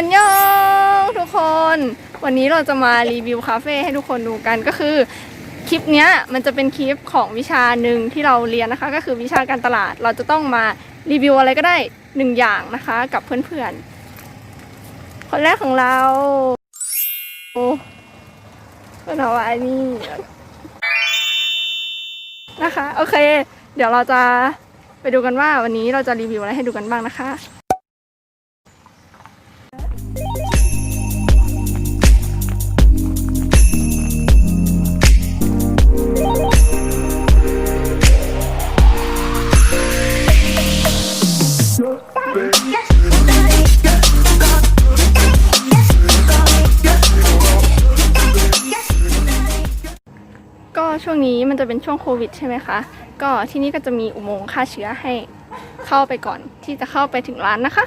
อันยองทุกคน วันนี้เราจะมารีวิวคาเฟ่ให้ทุกคนดูกันก็คือคลิปเนี้ยมันจะเป็นคลิปของวิชาหนึ่งที่เราเรียนนะคะ ก็คือวิชาการตลาดเราจะต้องมารีวิวอะไรก็ได้หนึ่งอย่างนะคะ กับเพื่อนๆ คนแรกของเราโอ้เป็นเอาอันนี้นะคะ โอเค เดี๋ยวเราจะไปดูกันว่าวันนี้เราจะรีวิวอะไรให้ดูกันบ้างนะคะ นี้มันจะเป็นช่วงโควิดใช่ไหมคะ ก็ที่นี่ก็จะมีอุโมงค์ฆ่าเชื้อให้เข้าไปก่อนที่จะเข้าไปถึงร้านนะคะ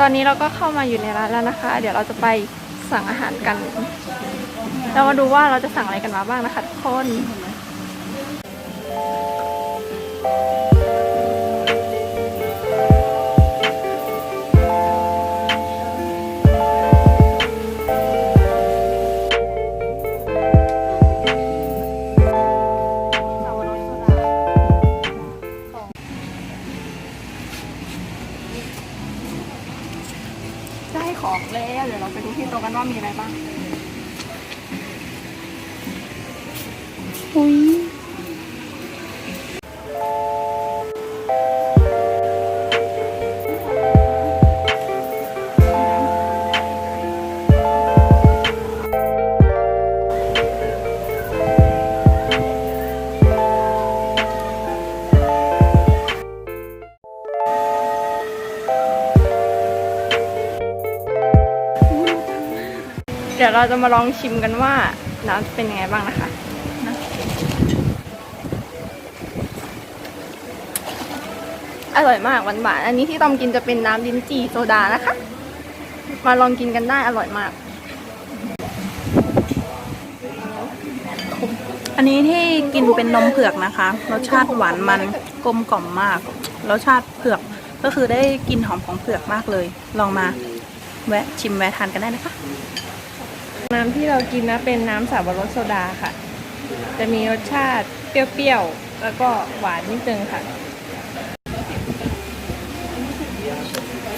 ตอนนี้เราก็เข้ามาอยู่ในร้านแล้วนะคะ เดี๋ยวเราจะไปสั่งอาหารกัน เรามาดูว่าเราจะสั่งอะไรกันมาบ้างนะคะทุกคน ได้ของแล้วเดี๋ยวเราไปดูที่โต๊ะกันว่ามีอะไรบ้าง ดี๋ยวเราจะมาลองชิมกันว่าน้ำเป็นยังไงบ้างนะคะอร่อยมากหวานๆอันนี้ที่ตอมกินจะเป็นน้ำลิ้นจี่โซดานะคะ มาลองกินกันได้อร่อยมาก อันนี้ที่กินเป็นนมเผือกนะคะ รสชาติหวานมันกลมกล่อมมาก รสชาติเผือกก็คือได้กลินหอมของเผือกมากเลย ลองมาแวะชิมแวะทานกันได้นะคะ น้ำที่เรากินนะเป็นน้ำสับปะรดโซดาค่ะ จะมีรสชาติเปรี้ยวๆ แล้วก็หวานนิดนึงค่ะ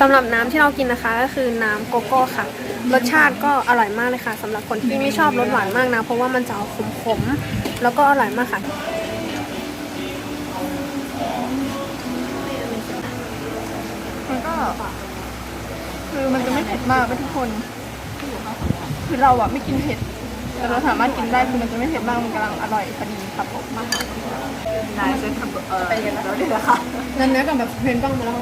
สำหรับน้ำที่เรากินนะคะก็คือน้ำโกโก้ค่ะ รสชาติก็อร่อยมากเลยค่ะสำหรับคนที่ไม่ชอบรสหวานมากนะ เพราะว่ามันจะขมๆแล้วก็อร่อยมากค่ะ มันก็ คือมันจะไม่เผ็ดมากนะทุกคน คือเราอะไม่กินเผ็ด แต่เราสามารถกินได้คือมันจะไม่เผ็ดมาก มันกำลังอร่อยพอดีครับผมมากค่ะไปเรียนแล้วดีแล้วค่ะนั่นนะกับแบบเพลนบ้างมาแล้ว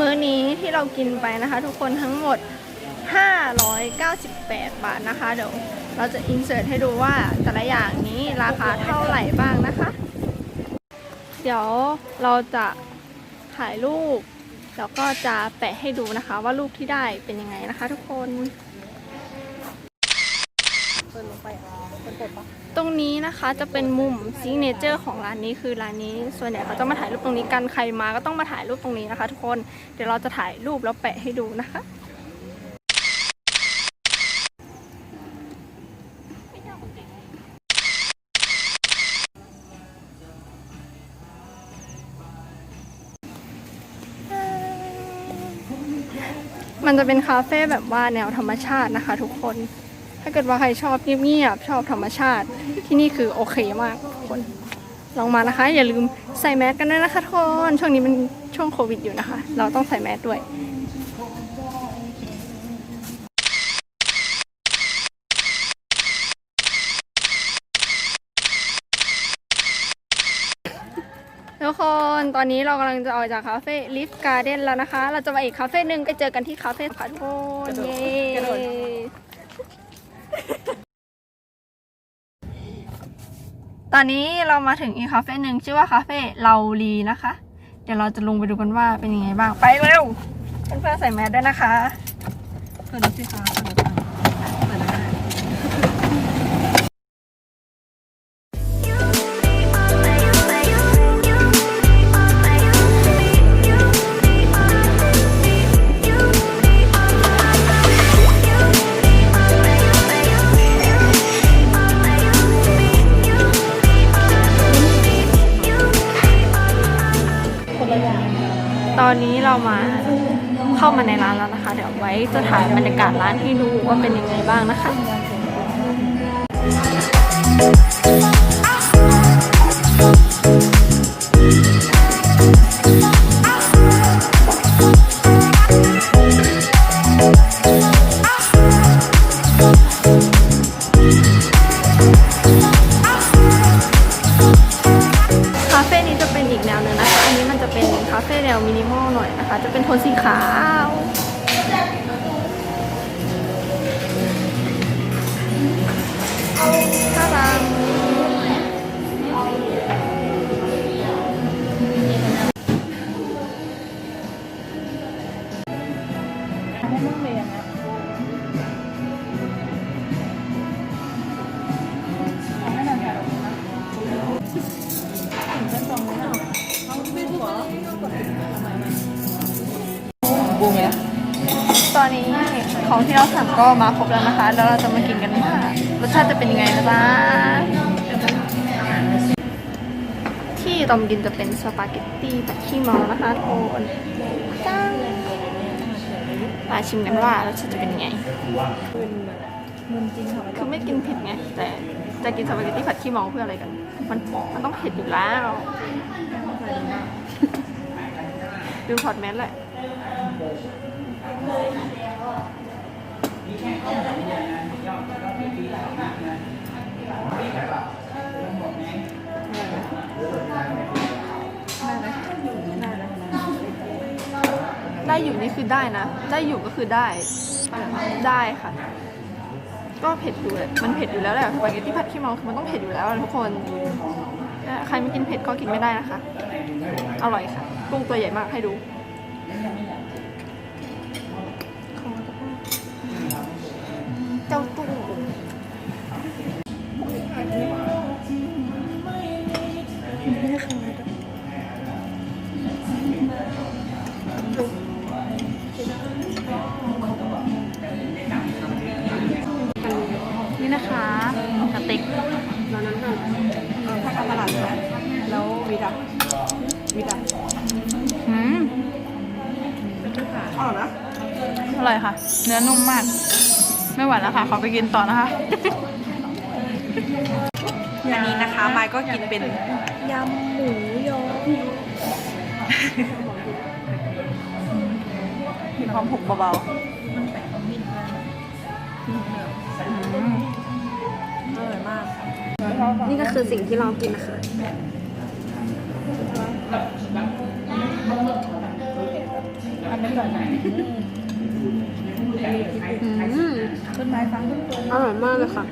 มื้อนี้ที่เรากินไปนะคะ ทุกคนทั้งหมด 598 บาทนะคะ เดี๋ยว เราจะอินเสิร์ตให้ดูว่าแต่ละอย่างนี้ราคาเท่าไหร่บ้างนะคะ เดี๋ยวเราจะถ่ายรูป แล้วก็จะแปะให้ดูนะคะว่ารูปที่ได้เป็นยังไงนะคะ ทุกคนตรงนี้นะคะจะเป็นมุมซิกเนเจอร์ของร้านนี้คือร้านนี้ ส่วนใหญ่เขาจะมาถ่ายรูปตรงนี้กันใครมาก็ต้องมาถ่ายรูปตรงนี้นะคะ ทุกคนเดี๋ยวเราจะถ่ายรูปแล้วแปะให้ดูนะคะ มันจะเป็นคาเฟ่แบบว่าแนวธรรมชาตินะคะ ทุกคน ถ้าเกิดว่าใครชอบเงียบๆชอบธรรมชาติ ที่นี่คือโอเคมากทุกคน ลองมานะคะ อย่าลืมใส่แมสกันด้วยนะคะทุกคน ช่วงนี้มันช่วงโควิดอยู่นะคะ เราต้องใส่แมสด้วย ทุกคนตอนนี้เรากำลังจะออกจากคาเฟ่ลิฟการ์เด้นแล้วนะคะ เราจะมาอีกคาเฟ่หนึ่งไปเจอกันที่คาเฟ่ค่ะทุกคนเย้ตอนนี้เรามาถึงอีกคาเฟ่หนึ่งชื่อว่าคาเฟ่เราลีนะคะ เดี๋ยวเราจะลงไปดูกันว่าเป็นยังไงบ้างไปเร็วเพื่อนๆใส่แมสด้วยนะคะเปิดดูสิคะ มาในร้านแล้วนะคะ เดี๋ยวไว้จะถ่ายบรรยากาศร้านให้ดูว่าเป็นยังไงบ้างนะคะ ตอนนี้ของที่เราสั่งก็มาครบแล้วนะคะ แล้วเราจะมากินกันว่ารสชาติจะเป็นยังไงนะจ๊ะที่ตอมกินจะเป็นสปาเกตตี้ผัดขี้เมานะคะทุกคนจ้ามาชิมกันว่ารสชาติจะเป็นยังไงคือไม่กินเผ็ดไง แต่จะกินสปาเกตตี้ผัดขี้เมาเพื่ออะไรกัน มันมันต้องเผ็ดอยู่แล้ว ดูพอดแมสแหละ ได้อยู่นี่คือได้นะ ได้อยู่ก็คือได้ ได้ค่ะ ก็เผ็ดอยู่แหละมันเผ็ดอยู่แล้วแหละสปาเกตตี้ผัดขี้เมาคือมันต้องเผ็ดอยู่แล้วทุกคน ใครไม่กินเผ็ดก็กินไม่ได้นะคะ อร่อยค่ะ กุ้งตัวใหญ่มากให้ดู อร่อยค่ะ เนื้อนุ่มมาก ไม่ไหวแล้วค่ะ ขอไปกินต่อนะคะอันนี้นะคะไมค์ก็กินเป็นยำหมูยอมีความผกเบาๆอืมอร่อยมาก นี่ก็คือสิ่งที่เรากินนะคะอืม ต้นไม้ฟังต้นตัวอร่อยมากเลยค่ะ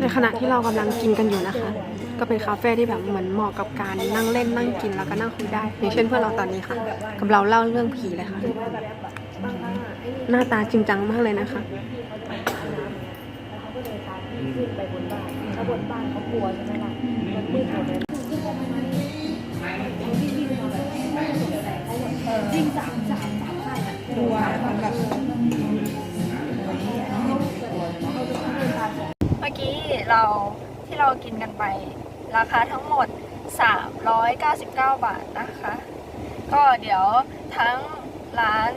ในขณะที่เรากำลังกินกันอยู่นะคะ ก็เป็นคาเฟ่ที่แบบเหมือนเหมาะกับการนั่งเล่นนั่งกินแล้วก็นั่งคุยได้ อย่างเช่นเพื่อนเราตอนนี้ค่ะกับเราเล่าเรื่องผีเลยค่ะ หน้าตาจริงจังมากเลยนะคะเมื่ เมื่อกี้เราที่เรากินกันไป ราคาทั้งหมด 399 บาทนะคะ ก็เดี๋ยวทั้งร้าน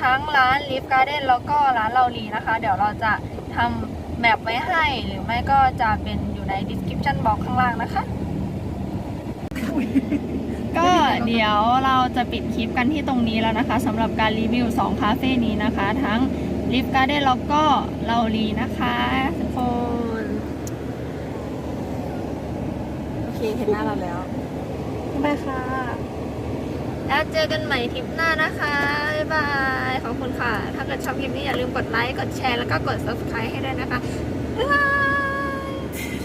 ทั้งร้านลิฟการ์เด้นแล้วก็ร้านเราลีนะคะ เดี๋ยวเราจะทำแมปไว้ให้หรือไม่ก็จะเป็นอยู่ใน description box ข้างล่างนะคะ ก็เดี๋ยวเราจะปิดคลิปกันที่ตรงนี้แล้วนะคะสำหรับการรีวิว 2 คาเฟ่นี้นะคะ ทั้งลิฟการ์เด้นแล้วก็เราลีนะคะทุกคนโอเคเห็นหน้าเราแล้วบ๊ายบายค่ะ แล้วเจอกันใหม่ทริปหน้านะคะบ๊ายบายขอบคุณค่ะ ถ้าเกิดชอบคลิปนี้อย่าลืมกดไลค์กดแชร์แล้วก็กด subscribe ให้ด้วยนะคะบ๊ายบาย